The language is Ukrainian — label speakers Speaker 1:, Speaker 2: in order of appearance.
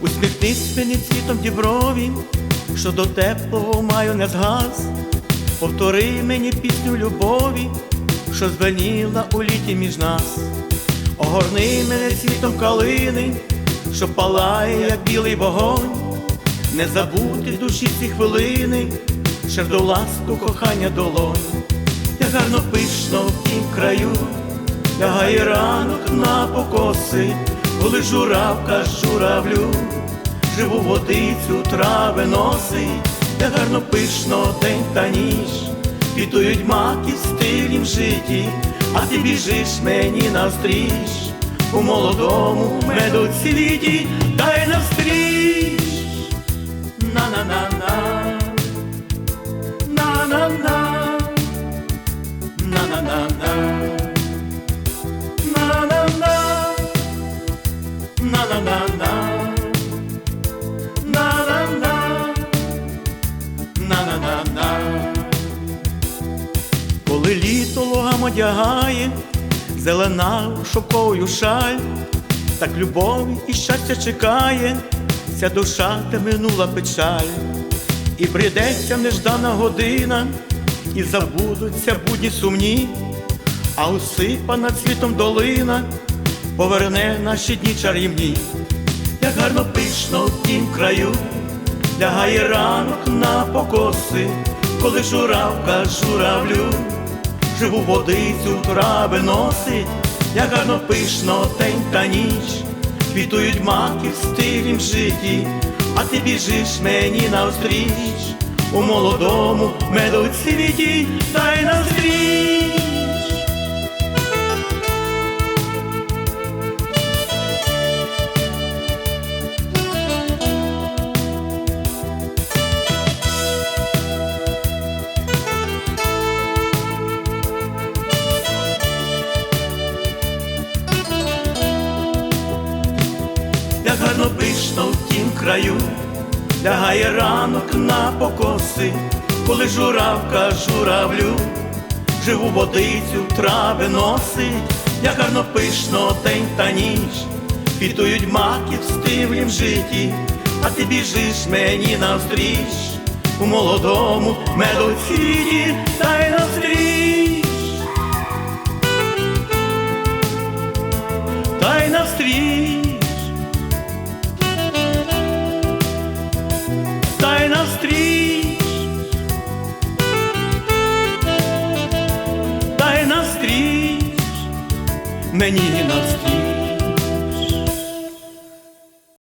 Speaker 1: Усміхнись мені цвітом діброві, що до теплого маю не згас. Повтори мені пісню любові, що звеніла у літі між нас. Огорни мене цвітом калини, що палає, як білий вогонь. Не забути душі ці хвилини, ще до ласку кохання долонь. Я гарно пишно в тім краю, лягає ранок на покоси, коли журавка журавлю, живу водицю трави носить, я гарно пишно день та ніч, квітують маки в стилім житті, а ти біжиш мені навстріч, у молодому меду Коли літо лугам одягає, зелена шовковою шаль, так любов і щастя чекає, ця душа те минула печаль, і прийдеться неждана година, і забудуться будні сумні, а усипана цвітом долина поверне наші дні чарівні, як гарно пишно в тім краю, лягає ранок на покоси, коли журавка журавлю, живу водицю трави носить, як гарно пишно день та ніч, квітують маки в стилім житті, а ти біжиш мені навстріч у молодому меду цвіті, дай навстріч. В тім краю, лягає ранок на покоси, коли журавка журавлю, живу водицю трави носить, як гарно пишно день та ніч, квітують маки в стивлім житті, а ти біжиш мені навстріч, у молодому медоцвіті, дай навстріч, дай навстріч, мені навстріч.